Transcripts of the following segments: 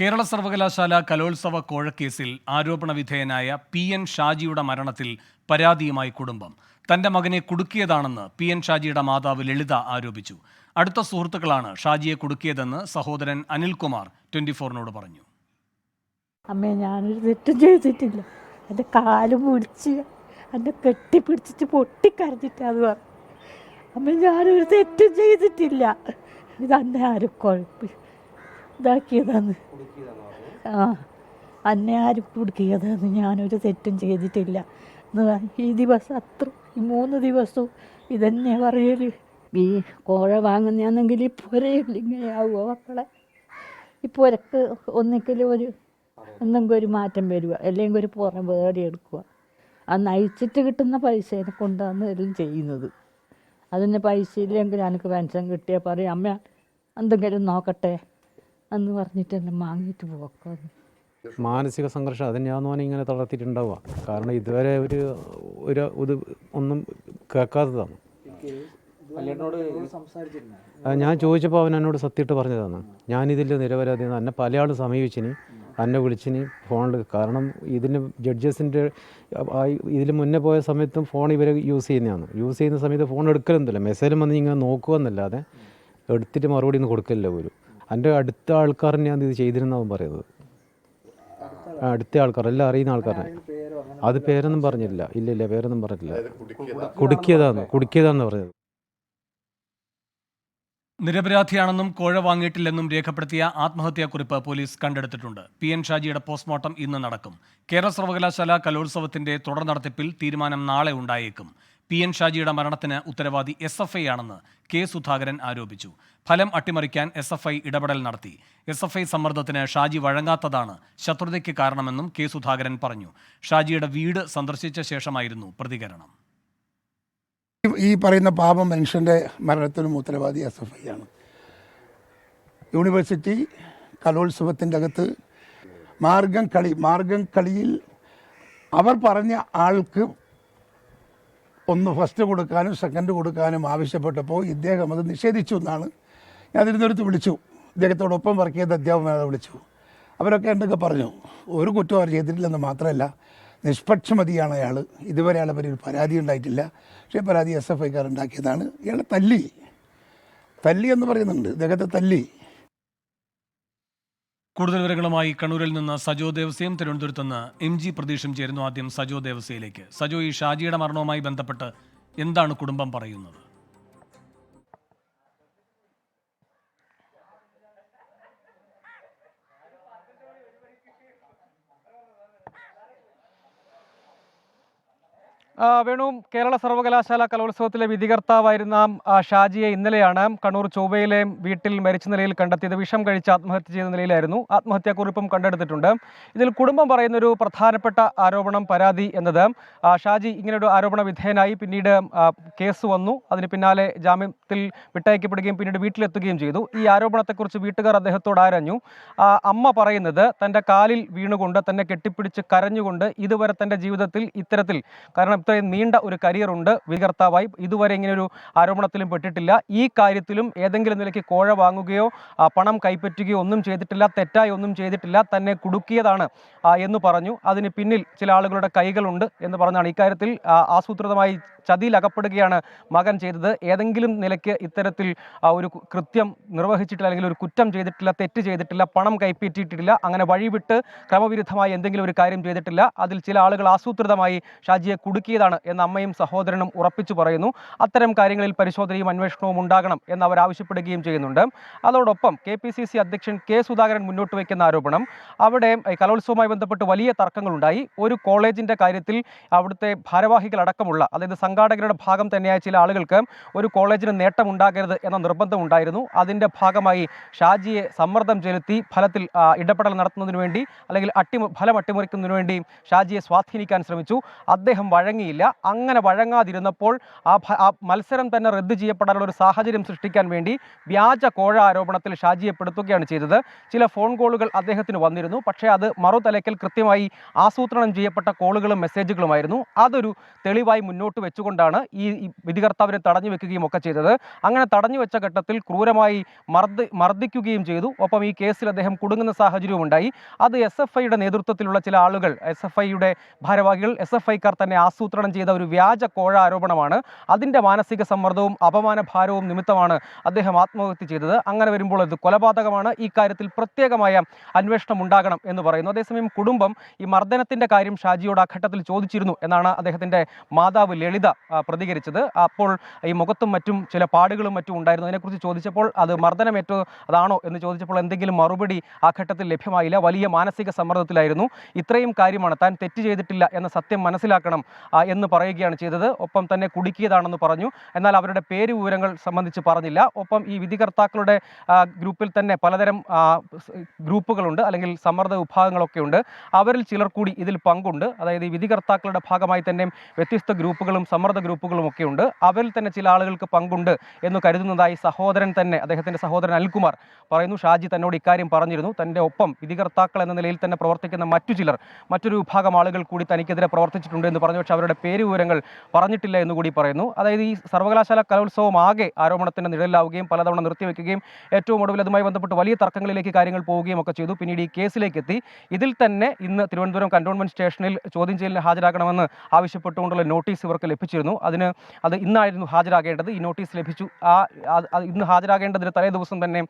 കേരള സർവകലാശാല കലോത്സവ കോഴക്കേസിൽ ആരോപണ വിധേയനായ പി എൻ ഷാജിയുടെ മരണത്തിൽ പരാതിയുമായി കുടുംബം. തന്റെ മകനെ കുടുക്കിയതാണെന്ന് പി എൻ ഷാജിയുടെ മാതാവ് ലളിത ആരോപിച്ചു. അടുത്ത സുഹൃത്തുക്കളാണ് ഷാജിയെ കുടുക്കിയതെന്ന് സഹോദരൻ അനിൽകുമാർ ട്വന്റി ഫോറിനോട് പറഞ്ഞു. അമ്മേ ഞാനൊരു തെറ്റും ചെയ്തിട്ടില്ല. എന്റെ കാൽ മുടിച്ച് എന്നെ കെട്ടിപ്പിടിച്ചിട്ട് പൊട്ടിക്കരഞ്ഞിട്ട് അത് പറഞ്ഞു. അമ്മ ഞാനൊരു തെറ്റും ചെയ്തിട്ടില്ല. ഇതന്നെ ആരും കുഴപ്പം ഇതാക്കിയതാന്ന് ആ അന്നെ ആരും കുടുക്കിയതാന്ന് ഞാനൊരു തെറ്റും ചെയ്തിട്ടില്ല. ഈ ദിവസം അത്ര ഈ മൂന്ന് ദിവസവും ഇതന്നെ പറയൽ. ഈ കോഴ വാങ്ങുന്നതാണെങ്കിൽ ഈ പുരയിൽ ഇങ്ങനെയാവുമോ മക്കളെ? ഈ പുരക്ക് ഒന്നിക്കലും ഒരു എന്തെങ്കിലും ഒരു മാറ്റം വരിക അല്ലെങ്കിൽ ഒരു പുറം വേറെ എടുക്കുക ആ നയിച്ചിട്ട് കിട്ടുന്ന പൈസേനെ കൊണ്ടാണ് എല്ലാം ചെയ്യുന്നത്. അതിന് പൈസ ഇല്ലെങ്കിൽ എനിക്ക് പെൻഷൻ കിട്ടിയാൽ പറയും അമ്മ എന്തെങ്കിലും നോക്കട്ടെ. എന്ന് പറഞ്ഞിട്ടെല്ലാം വാങ്ങിയിട്ട് പോക്കാം മാനസിക സംഘർഷം അതിന് ഞാൻ തോന്നി ഇങ്ങനെ തളർത്തിയിട്ടുണ്ടാവുക. കാരണം ഇതുവരെ ഒരു ഒരു ഇത് ഒന്നും കേൾക്കാത്തതാണ്. ആ, ഞാൻ ചോദിച്ചപ്പോൾ അവൻ എന്നോട് സത്യമായിട്ട് പറഞ്ഞതാണ്. ഞാനിതിൽ നിരപരാധി എന്നെ പല ആൾ സമീപിച്ചിന് എന്നെ വിളിച്ചിനി ഫോണിൽ കാരണം ഇതിന് ജഡ്ജസിന്റെ ഇതിൽ മുന്നേ പോയ സമയത്തും ഫോൺ ഇവരെ യൂസ് ചെയ്യുന്നതാണ്. യൂസ് ചെയ്യുന്ന സമയത്ത് ഫോൺ എടുക്കലൊന്നുമില്ല. മെസ്സേജും വന്ന് ഇങ്ങനെ നോക്കുക എന്നല്ലാതെ എടുത്തിട്ട് മറുപടി ഒന്നും കൊടുക്കലില്ല പോലും. എന്റെ അടുത്ത ആൾക്കാരനെ ഞാൻ ഇത് ചെയ്തിരുന്നവൻ പറയുന്നത്. അടുത്ത ആൾക്കാർ എല്ലാം അറിയുന്ന ആൾക്കാരെ അത് പേരൊന്നും പറഞ്ഞില്ല ഇല്ല ഇല്ല പേരൊന്നും പറഞ്ഞില്ല കുടുക്കിയതാന്ന് കുടുക്കിയതാന്ന് പറഞ്ഞത്. നിരപരാധിയാണെന്നും കോഴ വാങ്ങിയിട്ടില്ലെന്നും രേഖപ്പെടുത്തിയ ആത്മഹത്യാക്കുറിപ്പ് പോലീസ് കണ്ടെടുത്തിട്ടുണ്ട്. പി എൻ ഷാജിയുടെ പോസ്റ്റ്മോർട്ടം ഇന്ന് നടക്കും. കേരള സർവകലാശാല കലോത്സവത്തിന്റെ തുടർ നടത്തിപ്പിൽ തീരുമാനം നാളെ ഉണ്ടായേക്കും. പി എൻ ഷാജിയുടെ മരണത്തിന് ഉത്തരവാദി എസ് എഫ് ഐ ആണെന്ന് കെ സുധാകരൻ ആരോപിച്ചു. ഫലം അട്ടിമറിക്കാൻ എസ് എഫ് ഐ ഇടപെടൽ നടത്തി. എസ് എഫ് ഐ സമ്മർദ്ദത്തിന് ഷാജി വഴങ്ങാത്തതാണ് ശത്രുതയ്ക്ക് കാരണമെന്നും കെ സുധാകരൻ പറഞ്ഞു. ഷാജിയുടെ വീട് സന്ദർശിച്ച ശേഷമായിരുന്നു പ്രതികരണം. ഈ- പറയുന്ന പാപം മനുഷ്യന്റെ മരണത്തിനും ഉത്തരവാദി എസ് എഫ് ഐ ആണ്. യൂണിവേഴ്സിറ്റി കലോത്സവത്തിന്റെ അകത്ത് മാർഗം കളി മാർഗം കളിയിൽ അവർ പറഞ്ഞ ആൾക്ക് ഒന്ന് ഫസ്റ്റ് കൊടുക്കാനും സെക്കൻഡ് കൊടുക്കാനും ആവശ്യപ്പെട്ടപ്പോൾ ഇദ്ദേഹം അത് നിഷേധിച്ചു എന്നാണ്. ഞാൻ തിരുവനന്തപുരത്ത് വിളിച്ചു. ഇദ്ദേഹത്തോടൊപ്പം വർക്ക് ചെയ്ത അധ്യാപകനെ വിളിച്ചു. അവരൊക്കെ എന്തൊക്കെ പറഞ്ഞു? ഒരു കുറ്റം അവർ ചെയ്തിട്ടില്ലെന്ന് മാത്രമല്ല നിഷ്പക്ഷമതിയാണ് അയാൾ ഇതുവരെ അയാളെ പറ്റി ഒരു പരാതി ഉണ്ടായിട്ടില്ല. പക്ഷേ പരാതി എസ് എഫ് ഐക്കാർ ഉണ്ടാക്കിയതാണ്. ഇയാളെ തല്ലി. തല്ലി എന്ന് പറയുന്നുണ്ട്. ഇദ്ദേഹത്തെ തല്ലി. കൂടുതൽ വിവരങ്ങളുമായി കണ്ണൂരിൽ നിന്ന് സജോ ദേവസ്യം തിരുവനന്തപുരത്ത് നിന്ന് എം ജി പ്രതീഷും ചേരുന്നു ആദ്യം സജോ ദേവസ്യയിലേക്ക്. സജോ ഈ ഷാജിയുടെ മരണവുമായി ബന്ധപ്പെട്ട് എന്താണ് കുടുംബം പറയുന്നത്? വേണു കേരള സർവകലാശാല കലോത്സവത്തിലെ വിധികർത്താവായിരുന്ന ഷാജിയെ ഇന്നലെയാണ് കണ്ണൂർ ചൊവ്വയിലെ വീട്ടിൽ മരിച്ച നിലയിൽ കണ്ടെത്തിയത്. വിഷം കഴിച്ച് ആത്മഹത്യ ചെയ്ത നിലയിലായിരുന്നു. ആത്മഹത്യാക്കുറിപ്പും കണ്ടെടുത്തിട്ടുണ്ട്. ഇതിൽ കുടുംബം പറയുന്ന ഒരു പ്രധാനപ്പെട്ട ആരോപണം പരാതി എന്നത് ഷാജി ഇങ്ങനൊരു ആരോപണ വിധേയനായി പിന്നീട് കേസ് വന്നു. അതിന് പിന്നാലെ ജാമ്യത്തിൽ വിട്ടയക്കപ്പെടുകയും പിന്നീട് വീട്ടിലെത്തുകയും ചെയ്തു. ഈ ആരോപണത്തെക്കുറിച്ച് വീട്ടുകാർ അദ്ദേഹത്തോട് ആരഞ്ഞു. അമ്മ പറയുന്നത് തന്റെ കാലിൽ വീണുകൊണ്ട് തന്നെ കെട്ടിപ്പിടിച്ച് കരഞ്ഞുകൊണ്ട് ഇതുവരെ തന്റെ ജീവിതത്തിൽ ഇത്തരത്തിൽ കാരണം ഇത്രയും നീണ്ട ഒരു കരിയർ ഉണ്ട് വികർത്താവായി ഇതുവരെ ഇങ്ങനെ ഒരു ആരോപണത്തിലും പെട്ടിട്ടില്ല. ഈ കാര്യത്തിലും ഏതെങ്കിലും നിലയ്ക്ക് കോഴ വാങ്ങുകയോ പണം കൈപ്പറ്റുകയോ ഒന്നും ചെയ്തിട്ടില്ല തെറ്റായി ഒന്നും ചെയ്തിട്ടില്ല തന്നെ കുടുക്കിയതാണ് എന്ന് പറഞ്ഞു. അതിന് പിന്നിൽ ചില ആളുകളുടെ കൈകളുണ്ട് എന്ന് പറഞ്ഞാണ് ഇക്കാര്യത്തിൽ ആസൂത്രിതമായി ചതിയിൽ അകപ്പെടുകയാണ് മകൻ ചെയ്തത്. ഏതെങ്കിലും നിലയ്ക്ക് ഇത്തരത്തിൽ ഒരു കൃത്യം നിർവഹിച്ചിട്ടില്ല അല്ലെങ്കിൽ ഒരു കുറ്റം ചെയ്തിട്ടില്ല തെറ്റ് ചെയ്തിട്ടില്ല പണം കൈപ്പറ്റിയിട്ടില്ല അങ്ങനെ വഴിവിട്ട് ക്രമവിരുദ്ധമായി എന്തെങ്കിലും ഒരു കാര്യം ചെയ്തിട്ടില്ല അതിൽ ചില ആളുകൾ ആസൂത്രിതമായി ഷാജിയെ കുടുക്കിയതാണ് എന്ന് അമ്മയും സഹോദരനും ഉറപ്പിച്ചു പറയുന്നു. അത്തരം കാര്യങ്ങളിൽ പരിശോധനയും അന്വേഷണവും ഉണ്ടാകണം എന്ന് അവർ ആവശ്യപ്പെടുകയും ചെയ്യുന്നുണ്ട്. അതോടൊപ്പം കെ പി സി സി അധ്യക്ഷൻ കെ സുധാകരൻ മുന്നോട്ട് വയ്ക്കുന്ന ആരോപണം. അവിടെ കലോത്സവവുമായി ബന്ധപ്പെട്ട് വലിയ തർക്കങ്ങളുണ്ടായി. ഒരു കോളേജിന്റെ കാര്യത്തിൽ അവിടുത്തെ ഭാരവാഹികളടക്കമുള്ള അതായത് സംഘാടകരുടെ ഭാഗം തന്നെയായ ചില ആളുകൾക്ക് ഒരു കോളേജിന് നേട്ടമുണ്ടാകരുത് എന്ന നിർബന്ധമുണ്ടായിരുന്നു. അതിന്റെ ഭാഗമായി ഷാജിയെ സമ്മർദ്ദം ചെലുത്തി ഫലത്തിൽ ഇടപെടൽ നടത്തുന്നതിന് വേണ്ടി അല്ലെങ്കിൽ അട്ടി ഫലം അട്ടിമറിക്കുന്നതിന് വേണ്ടി ഷാജിയെ സ്വാധീനിക്കാൻ ശ്രമിച്ചു. അദ്ദേഹം വഴങ്ങിയില്ല. അങ്ങനെ വഴങ്ങാതിരുന്നപ്പോൾ ആ മത്സരം തന്നെ റദ്ദ് ചെയ്യപ്പെടാനുള്ള ഒരു സാഹചര്യം സൃഷ്ടിക്കാൻ വേണ്ടി വ്യാജ കോഴ ആരോപണത്തിൽ ഷാജിയെ പെടുത്തുകയാണ് ചെയ്തത്. ചില ഫോൺ കോളുകൾ അദ്ദേഹത്തിന് വന്നിരുന്നു. പക്ഷേ അത് മറുതലയ്ക്കൽ കൃത്യമായി ആസൂത്രണം ചെയ്യപ്പെട്ട കോളുകളും മെസ്സേജുകളുമായിരുന്നു. അതൊരു തെളിവായി മുന്നോട്ട് വെച്ചുകൊണ്ട് വെച്ചുകൊണ്ടാണ് ഈ വിധികർത്താവിനെ തടഞ്ഞു വെക്കുകയും ഒക്കെ ചെയ്തത്. അങ്ങനെ തടഞ്ഞു വെച്ച ഘട്ടത്തിൽ ക്രൂരമായി മർദ്ദ മർദ്ദിക്കുകയും ചെയ്തു. ഒപ്പം ഈ കേസിൽ അദ്ദേഹം കുടുങ്ങുന്ന സാഹചര്യവും ഉണ്ടായി. അത് എസ് എഫ് ഐയുടെ നേതൃത്വത്തിലുള്ള ചില ആളുകൾ എസ് എഫ് ഐയുടെ ഭാരവാഹികൾ എസ് എഫ് ഐക്കാർ തന്നെ ആസൂത്രണം ചെയ്ത ഒരു വ്യാജ കോഴ ആരോപണമാണ് അതിന്റെ മാനസിക സമ്മർദ്ദവും അപമാന ഭാരവും നിമിത്തമാണ് അദ്ദേഹം ആത്മഹത്യ ചെയ്തത്. അങ്ങനെ വരുമ്പോൾ ഇത് കൊലപാതകമാണ്. ഈ കാര്യത്തിൽ പ്രത്യേകമായ അന്വേഷണം ഉണ്ടാകണം എന്ന് പറയുന്നു. അതേസമയം കുടുംബം ഈ മർദ്ദനത്തിന്റെ കാര്യം ഷാജിയോട് ആ ഘട്ടത്തിൽ ചോദിച്ചിരുന്നു എന്നാണ് അദ്ദേഹത്തിന്റെ മാതാവ് ലളിത പ്രതികരിച്ചത്. അപ്പോൾ ഈ മുഖത്തും മറ്റും ചില പാടുകളും മറ്റും ഉണ്ടായിരുന്നു. അതിനെക്കുറിച്ച് ചോദിച്ചപ്പോൾ അത് മർദ്ദനമേറ്റോ അതാണോ എന്ന് ചോദിച്ചപ്പോൾ എന്തെങ്കിലും മറുപടി ആ ഘട്ടത്തിൽ ലഭ്യമായില്ല. വലിയ മാനസിക സമ്മർദ്ദത്തിലായിരുന്നു. ഇത്രയും കാര്യമാണ് താൻ തെറ്റ് ചെയ്തിട്ടില്ല എന്ന സത്യം മനസ്സിലാക്കണം എന്ന് പറയുകയാണ് ചെയ്തത്. ഒപ്പം തന്നെ കുടുക്കിയതാണെന്ന് പറഞ്ഞു. എന്നാൽ അവരുടെ പേര് വിവരങ്ങൾ സംബന്ധിച്ച് പറഞ്ഞില്ല. ഒപ്പം ഈ വിധികർത്താക്കളുടെ ഗ്രൂപ്പിൽ തന്നെ പലതരം ഗ്രൂപ്പുകളുണ്ട്. അല്ലെങ്കിൽ സമ്മർദ്ദ വിഭാഗങ്ങളൊക്കെ ഉണ്ട്. അവരിൽ ചിലർ കൂടി ഇതിൽ പങ്കുണ്ട്. അതായത് ഈ വിധികർത്താക്കളുടെ ഭാഗമായി തന്നെ വ്യത്യസ്ത ഗ്രൂപ്പുകളും സമ്മർദ്ദ ഗ്രൂപ്പുകളുമൊക്കെ ഉണ്ട് അവരിൽ തന്നെ ചില ആളുകൾക്ക് പങ്കുണ്ട് എന്ന് കരുതുന്നതായി സഹോദരൻ തന്നെ അദ്ദേഹത്തിന്റെ സഹോദരൻ അൽകുമാർ പറയുന്നു. ഷാജി തന്നോട് ഇക്കാര്യം പറഞ്ഞിരുന്നു. തന്റെ ഒപ്പം വിധികർത്താക്കൾ എന്ന നിലയിൽ തന്നെ പ്രവർത്തിക്കുന്ന മറ്റു ചിലർ മറ്റൊരു വിഭാഗം ആളുകൾ കൂടി തനിക്കെതിരെ പ്രവർത്തിച്ചിട്ടുണ്ട് എന്ന് പറഞ്ഞു. പക്ഷേ അവരുടെ പേര് വിവരങ്ങൾ പറഞ്ഞിട്ടില്ല എന്ന് കൂടി പറയുന്നു. അതായത് ഈ സർവകലാശാല കലോത്സവം ആകെ ആരോപണത്തിന്റെ നിഴലിലാവുകയും പലതവണ നിർത്തിവെക്കുകയും ഏറ്റവും ഒടുവിൽ അതുമായി ബന്ധപ്പെട്ട് വലിയ തർക്കങ്ങളിലേക്ക് കാര്യങ്ങൾ പോവുകയും ഒക്കെ ചെയ്തു. പിന്നീട് ഈ കേസിലേക്ക് എത്തി ഇതിൽ തന്നെ ഇന്ന് തിരുവനന്തപുരം കന്റോൺമെന്റ് സ്റ്റേഷനിൽ ചോദ്യം ചെയ്യലിന് ഹാജരാക്കണമെന്ന് ആവശ്യപ്പെട്ടുകൊണ്ടുള്ള നോട്ടീസ് ഇവർക്ക് ലഭിച്ചിരുന്നു അതിന് അത് ഇന്നായിരുന്നു ഹാജരാകേണ്ടത്. ഈ നോട്ടീസ് ലഭിച്ചു. ആ ഇന്ന് ഹാജരാകേണ്ടതിന് തലേ ദിവസം തന്നെ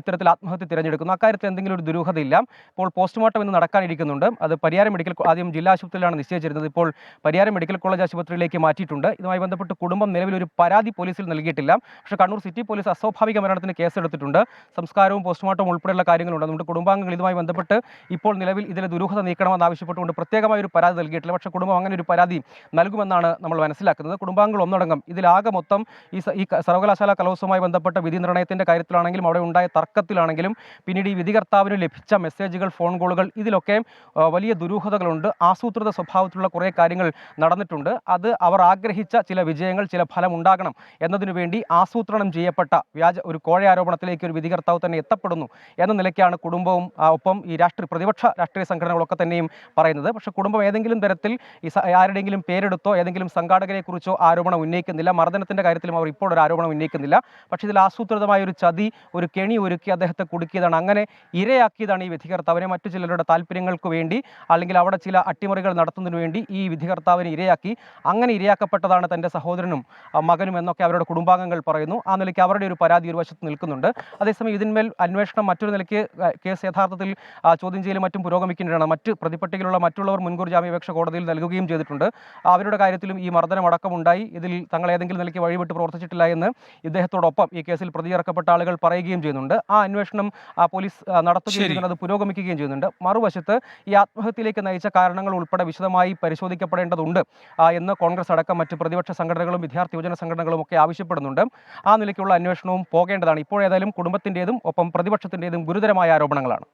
ഇത്തരത്തിൽ ആത്മഹത്യ തിരഞ്ഞെടുക്കുന്നു. അക്കാര്യത്തിൽ എന്തെങ്കിലും ഒരു ദുരൂഹതയില്ല. ഇപ്പോൾ പോസ്റ്റ്മോർട്ടം ഇന്ന് നടക്കാനിരിക്കുന്നുണ്ട് അത് പരിയാരം മെഡിക്കൽ ആദ്യം ജില്ലാ ആശുപത്രിയിലാണ് നിശ്ചയിച്ചിരുന്നത്. ഇപ്പോൾ പരിയാരം മെഡിക്കൽ കോളേജ് ആശുപത്രിയിലേക്ക് മാറ്റിയിട്ടുണ്ട്. ഇതുമായി ബന്ധപ്പെട്ട് കുടുംബം നിലവിൽ ഒരു പരാതി പോലീസിൽ നൽകിയിട്ടില്ല. പക്ഷേ കണ്ണൂർ സിറ്റി പോലീസ് അസ്വാഭാവിക മരണത്തിന് കേസെടുത്തിട്ടുണ്ട്. സംസ്കാരവും പോസ്റ്റ്മോർട്ടം ഉൾപ്പെടെയുള്ള കാര്യങ്ങളുണ്ട്. നമ്മുടെ കുടുംബാംഗങ്ങൾ ഇതുമായി ബന്ധപ്പെട്ട് ഇപ്പോൾ നിലവിൽ ഇതിലെ ദുരൂഹത നീക്കണമെന്ന് ആവശ്യപ്പെട്ടുകൊണ്ട് പ്രത്യേകമായ ഒരു പരാതി നൽകിയിട്ടില്ല. പക്ഷേ കുടുംബം അങ്ങനെ ഒരു പരാതി നൽകുമെന്നാണ് നമ്മൾ മനസ്സിലാക്കുന്നത്. കുടുംബാംഗങ്ങൾ ഒന്നടങ്കം. ഇതിലാകെ മൊത്തം ഈ ഈ സർവകലാശാല കലോത്സവവുമായി ബന്ധപ്പെട്ട വിധി നിർണയത്തിന്റെ കാര്യത്തിലാണെങ്കിലും അവിടെ ഉണ്ടായ തർക്കത്തിലാണെങ്കിലും പിന്നീട് ഈ വിധികർത്താവിന് ലഭിച്ച മെസ്സേജുകൾ ഫോൺ കോളുകൾ ഇതിലൊക്കെ വലിയ ദുരൂഹതകളുണ്ട്. ആസൂത്രിത സ്വഭാവത്തിലുള്ള കുറേ കാര്യങ്ങൾ നടന്നിട്ടുണ്ട്. അത് അവർ ആഗ്രഹിച്ച ചില വിജയങ്ങൾ ചില ഫലം ഉണ്ടാകണം എന്നതിനു വേണ്ടി ആസൂത്രണം ചെയ്യപ്പെട്ട വ്യാജ ഒരു കോഴ ആരോപണത്തിലേക്ക് ഒരു വിധികർത്താവ് തന്നെ എത്തപ്പെടുന്നു എന്ന നിലയ്ക്കാണ് കുടുംബവും ഒപ്പം ഈ രാഷ്ട്രീയ പ്രതിപക്ഷ രാഷ്ട്രീയ സംഘടനകളൊക്കെ തന്നെയും പറയുന്നത്. പക്ഷേ കുടുംബം ഏതെങ്കിലും തരത്തിൽ ഈ ആരുടെയെങ്കിലും പേരെടുത്തോ ഏതെങ്കിലും സംഘാടകരെക്കുറിച്ചോ ആരോപണം ഉന്നയിക്കുന്നില്ല. മർദ്ദനത്തിന്റെ കാര്യത്തിലും അവർ ഇപ്പോൾ ഒരു ആരോപണം ഉന്നയിക്കുന്നില്ല. പക്ഷേ ഇതിൽ ആസൂത്രിതമായ ഒരു ചതി ഒരു കെണി ഒരുക്കി അദ്ദേഹത്തെ കുടുക്കിയതാണ്. അങ്ങനെ ഇരയാക്കിയതാണ് ഈ വിധികർത്താവിനെ മറ്റു ചിലരുടെ താല്പര്യങ്ങൾക്ക് വേണ്ടി അല്ലെങ്കിൽ അവിടെ ചില അട്ടിമറികൾ നടത്തുന്നതിന് വേണ്ടി ഈ വിധികർത്താവിനെ ഇരയാക്കി. അങ്ങനെ ഇരയാക്കപ്പെട്ടതാണ് തന്റെ സഹോദരനും മകനും എന്നൊക്കെ അവരുടെ കുടുംബാംഗങ്ങൾ പറയുന്നു. ആ നിലയ്ക്ക് അവരുടെ ഒരു പരാതി ഒരു വശത്ത് നിൽക്കുന്നുണ്ട്. അതേസമയം ഇതിന്മേൽ അന്വേഷണം മറ്റൊരു നിലയ്ക്ക് കേസ് യഥാർത്ഥത്തിൽ ചോദ്യം ചെയ്യലും മറ്റും പുരോഗമിക്കേണ്ടതാണ് മറ്റ് പ്രതിപട്ടികയിലുള്ള മറ്റുള്ളവർ മുൻകൂർ ജാമ്യാപേക്ഷ കോടതിയിൽ നൽകുകയും ചെയ്തിട്ടുണ്ട്. അവരുടെ കാര്യത്തിലും ഈ മർദ്ദനം അടക്കമുണ്ടായി. ഇതിൽ തങ്ങൾ ഏതെങ്കിലും നിലയ്ക്ക് വഴിവിട്ട് പ്രവർത്തിച്ചിട്ടില്ല എന്ന് ഇദ്ദേഹത്തോടൊപ്പം ഈ കേസിൽ പ്രതിയിറക്കപ്പെട്ട ആളുകൾ പറയുകയും ചെയ്യുന്നുണ്ട്. ആ അന്വേഷണം ആ, പോലീസ് നടത്തുകയും ചെയ്യുന്നുണ്ട് അത് പുരോഗമിക്കുകയും ചെയ്യുന്നുണ്ട്. മറുവശത്ത് ഈ ആത്മഹത്യയിലേക്ക് നയിച്ച കാരണങ്ങൾ ഉൾപ്പെടെ വിശദമായി പരിശോധിക്കപ്പെടേണ്ടതുണ്ട് എന്ന് കോൺഗ്രസ് അടക്കം മറ്റ് പ്രതിപക്ഷ സംഘടനകളും വിദ്യാർത്ഥി യുവജന സംഘടനകളും ഒക്കെ ആവശ്യപ്പെടുന്നുണ്ട്. ആ നിലയ്ക്കുള്ള അന്വേഷണവും പോകേണ്ടതാണ്. ഇപ്പോഴേതായാലും കുടുംബത്തിന്റെതും ഒപ്പം പ്രതിപക്ഷത്തിന്റെതും ഗുരുതരമായ ആരോപണങ്ങളാണ്.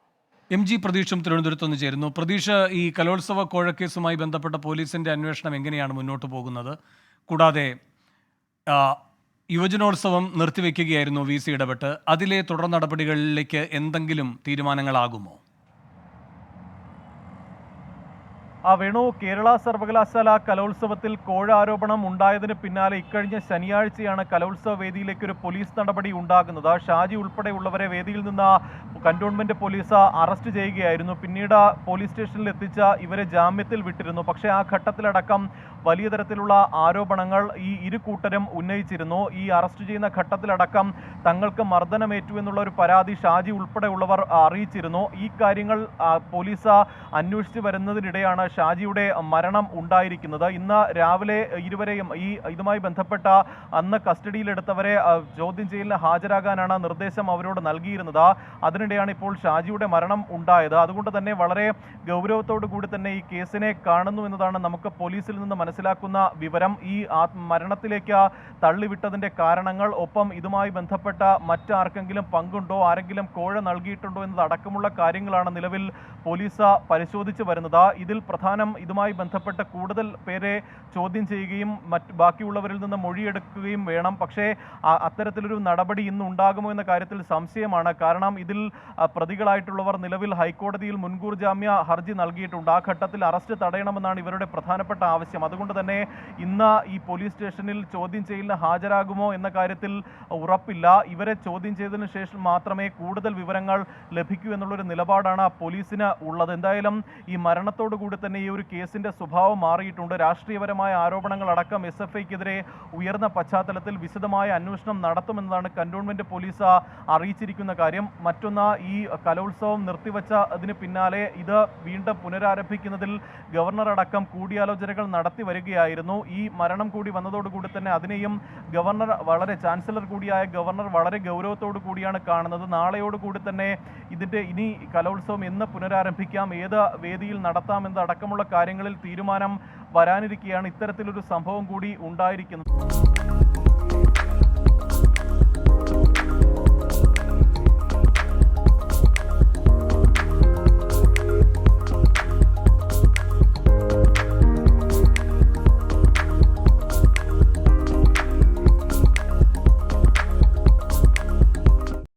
എം ജി പ്രതീക്ഷും തിരുവനന്തപുരത്ത് നിന്ന് ചേരുന്നു. പ്രതീക്ഷ ഈ കലോത്സവ കോഴക്കേസുമായി ബന്ധപ്പെട്ട പോലീസിന്റെ അന്വേഷണം എങ്ങനെയാണ് മുന്നോട്ട് പോകുന്നത്? കൂടാതെ യുവജനോത്സവം നിർത്തിവെക്കുകയായിരുന്നു വി സി ഇടപെട്ട്. അതിലെ തുടർ നടപടികളിലേക്ക് എന്തെങ്കിലും തീരുമാനങ്ങളാകുമോ? ആ വേണു കേരള സർവകലാശാല കലോത്സവത്തിൽ കോഴ ആരോപണം ഉണ്ടായതിന് പിന്നാലെ ഇക്കഴിഞ്ഞ ശനിയാഴ്ചയാണ് കലോത്സവ വേദിയിലേക്ക് ഒരു പോലീസ് നടപടി ഉണ്ടാകുന്നത്. ഷാജി ഉൾപ്പെടെയുള്ളവരെ വേദിയിൽ നിന്ന് കന്റോൺമെന്റ് പോലീസ് അറസ്റ്റ് ചെയ്യുകയായിരുന്നു. പിന്നീട് പോലീസ് സ്റ്റേഷനിൽ എത്തിച്ച ഇവരെ ജാമ്യത്തിൽ വിട്ടിരുന്നു. പക്ഷേ ആ ഘട്ടത്തിലടക്കം വലിയ തരത്തിലുള്ള ആരോപണങ്ങൾ ഈ ഇരു കൂട്ടരും ഉന്നയിച്ചിരുന്നു. ഈ അറസ്റ്റ് ചെയ്യുന്ന ഘട്ടത്തിലടക്കം തങ്ങൾക്ക് മർദ്ദനമേറ്റു എന്നുള്ള ഒരു പരാതി ഷാജി ഉൾപ്പെടെയുള്ളവർ അറിയിച്ചിരുന്നു. ഈ കാര്യങ്ങൾ പോലീസ് അന്വേഷിച്ച് വരുന്നതിനിടെയാണ് ഷാജിയുടെ മരണം ഉണ്ടായിരിക്കുന്നത്. ഇന്ന് രാവിലെ ഇരുവരെയും ഈ ഇതുമായി ബന്ധപ്പെട്ട അന്ന് കസ്റ്റഡിയിലെടുത്തവരെ ചോദ്യം ചെയ്യലിന് ഹാജരാകാനാണ് നിർദ്ദേശം അവരോട് നൽകിയിരുന്നത്. അതിനിടെയാണ് ഇപ്പോൾ ഷാജിയുടെ മരണം ഉണ്ടായത്. അതുകൊണ്ട് തന്നെ വളരെ ഗൗരവത്തോടു കൂടി തന്നെ ഈ കേസിനെ കാണുന്നു എന്നതാണ് നമുക്ക് പോലീസിൽ നിന്ന് മനസ്സിലാക്കുന്ന വിവരം. ഈ മരണത്തിലേക്ക് തള്ളിവിട്ടതിന്റെ കാരണങ്ങൾ ഒപ്പം ഇതുമായി ബന്ധപ്പെട്ട മറ്റാർക്കെങ്കിലും പങ്കുണ്ടോ ആരെങ്കിലും കോഴ നൽകിയിട്ടുണ്ടോ എന്നതടക്കമുള്ള കാര്യങ്ങളാണ് നിലവിൽ പോലീസ് പരിശോധിച്ചു വരുന്നത്. ഇതിൽ പ്രധാനം ഇതുമായി ബന്ധപ്പെട്ട കൂടുതൽ പേരെ ചോദ്യം ചെയ്യുകയും മറ്റ് ബാക്കിയുള്ളവരിൽ നിന്ന് മൊഴിയെടുക്കുകയും വേണം. പക്ഷേ അത്തരത്തിലൊരു നടപടി ഇന്ന് ഉണ്ടാകുമോ എന്ന കാര്യത്തിൽ സംശയമാണ്. കാരണം ഇതിൽ പ്രതികളായിട്ടുള്ളവർ നിലവിൽ ഹൈക്കോടതിയിൽ മുൻകൂർ ജാമ്യ ഹർജി നൽകിയിട്ടുണ്ട്. ആ ഘട്ടത്തിൽ അറസ്റ്റ് തടയണമെന്നാണ് ഇവരുടെ പ്രധാനപ്പെട്ട ആവശ്യം. അതുകൊണ്ട് തന്നെ ഇന്ന് ഈ പോലീസ് സ്റ്റേഷനിൽ ചോദ്യം ചെയ്യലിന് ഹാജരാകുമോ എന്ന കാര്യത്തിൽ ഉറപ്പില്ല. ഇവരെ ചോദ്യം ചെയ്തതിനു ശേഷം മാത്രമേ കൂടുതൽ വിവരങ്ങൾ ലഭിക്കൂ എന്നുള്ളൊരു നിലപാടാണ് പോലീസിന് ഉള്ളത്. എന്തായാലും ഈ മരണത്തോടു കൂടി തന്നെ ഈ ഒരു കേസിന്റെ സ്വഭാവം മാറിയിട്ടുണ്ട്. രാഷ്ട്രീയപരമായ ആരോപണങ്ങൾ അടക്കം എസ് എഫ് ഐക്കെതിരെ ഉയർന്ന പശ്ചാത്തലത്തിൽ വിശദമായ അന്വേഷണം നടത്തുമെന്നതാണ് കന്റോൺമെന്റ് പോലീസ് അറിയിച്ചിരിക്കുന്ന കാര്യം. മറ്റൊന്ന് ഈ കലോത്സവം നിർത്തിവച്ച അതിന് പിന്നാലെ ഇത് വീണ്ടും പുനരാരംഭിക്കുന്നതിൽ ഗവർണർ അടക്കം കൂടിയാലോചനകൾ നടത്തി വരികയായിരുന്നു. ഈ മരണം കൂടി വന്നതോടുകൂടി തന്നെ അതിനെയും ഗവർണർ വളരെ ചാൻസലർ കൂടിയായ ഗവർണർ വളരെ ഗൗരവത്തോടു കൂടിയാണ് കാണുന്നത്. നാളെയോടുകൂടി തന്നെ ഇതിന്റെ ഇനി കലോത്സവം എന്ന് പുനരാരംഭിക്കാം. ഏത് വേദിയിൽ നടത്താം അടക്കമുള്ള കാര്യങ്ങളിൽ തീരുമാനം വരാനിരിക്കുകയാണ് ഇത്തരത്തിലൊരു സംഭവം കൂടി ഉണ്ടായിരിക്കുന്നത്.